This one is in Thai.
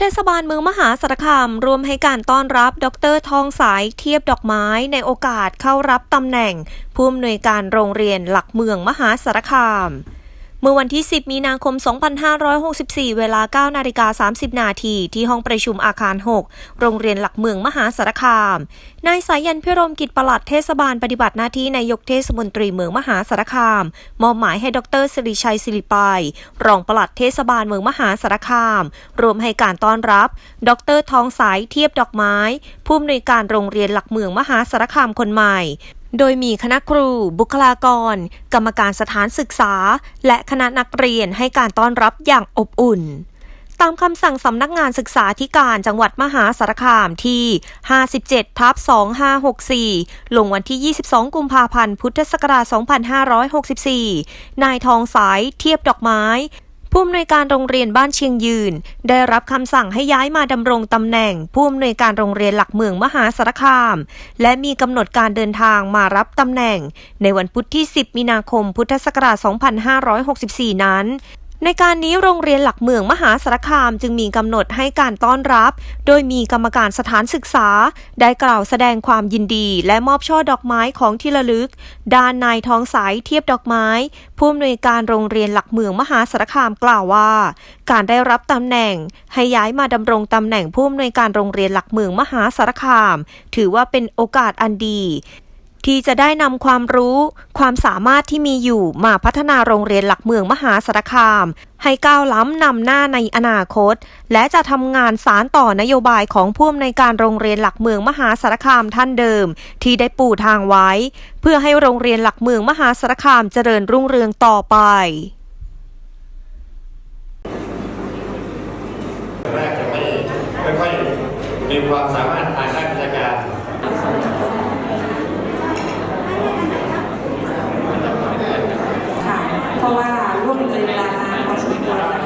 เทศบาลเมืองมหาสารคามรวมให้การต้อนรับดรทองสายเทียบดอกไม้ในโอกาสเข้ารับตำแหน่ง ผู้อำนวยการโรงเรียนหลักเมืองมหาสารคาม เมื่อวันที่ 10 มีนาคม 2564 เวลา 9 นาฬิกา 30 นาทีที่ห้องประชุมอาคาร 6 โรงเรียนหลักเมืองมหาสารคาม นายสายันพิรมกิจปลัดเทศบาลปฏิบัติหน้าที่นายกเทศมนตรีเมืองมหาสารคาม มอบหมายให้ดรสิริชัยศิริปายรองปลัดเทศบาลเมืองมหาสารคาม รวมให้การต้อนรับ ดรทองสายเทียบดอกไม้ ผู้อำนวยการโรงเรียนหลักเมืองมหาสารคามคนใหม่ โดยมีคณะครู บุคลากร กรรมการสถานศึกษา และคณะนักเรียนให้การต้อนรับอย่างอบอุ่น ตามคำสั่งสำนักงานศึกษาธิการจังหวัดมหาสารคามที่ 57 ทับ 2564 ลงวันที่ 22 กุมภาพันธ์ พุทธศักราช 2564 นายทองสายเทียบดอกไม้ ผู้อำนวยการโรงเรียนบ้านเชียงยืน ได้รับคำสั่งให้ย้ายมาดำรงตำแหน่ง ผู้อำนวยการโรงเรียนหลักเมืองมหาสารคาม และมีกำหนดการเดินทางมารับตำแหน่ง ในวันพุธที่ 10 มีนาคมพุทธศักราช 2564 นั้น ในการนี้โรงเรียนหลักเมืองมหาสารคามจึงมีกำหนดให้การต้อนรับ โดยมีกรรมการสถานศึกษา ได้กล่าวแสดงความยินดี และมอบช่อดอกไม้ของที่ระลึก ด้านนายทองสายเทียบดอกไม้ ผู้อำนวยการโรงเรียนหลักเมืองมหาสารคามกล่าวว่า การได้รับตำแหน่ง ให้ย้ายมาดำรงตำแหน่งผู้อำนวยการโรงเรียนหลักเมืองมหาสารคาม ถือว่าเป็นโอกาสอันดี ที่จะได้นำความรู้ ความสามารถที่มีอยู่มาพัฒนาโรงเรียนหลักเมืองมหาสารคาม ให้ก้าวล้ำนำหน้าในอนาคต และจะทำงานสารต่อนโยบายของผู้อำนวยการโรงเรียนหลักเมืองมหาสารคามท่านเดิม ที่ได้ปูทางไว้ เพื่อให้โรงเรียนหลักเมืองมหาสารคามเจริญรุ่งเรืองต่อไปแรกจะไม่ไม่ค่อยมีความสามารถทางด้าน ราะว่าร่วมเลยเวลานานพอสมควร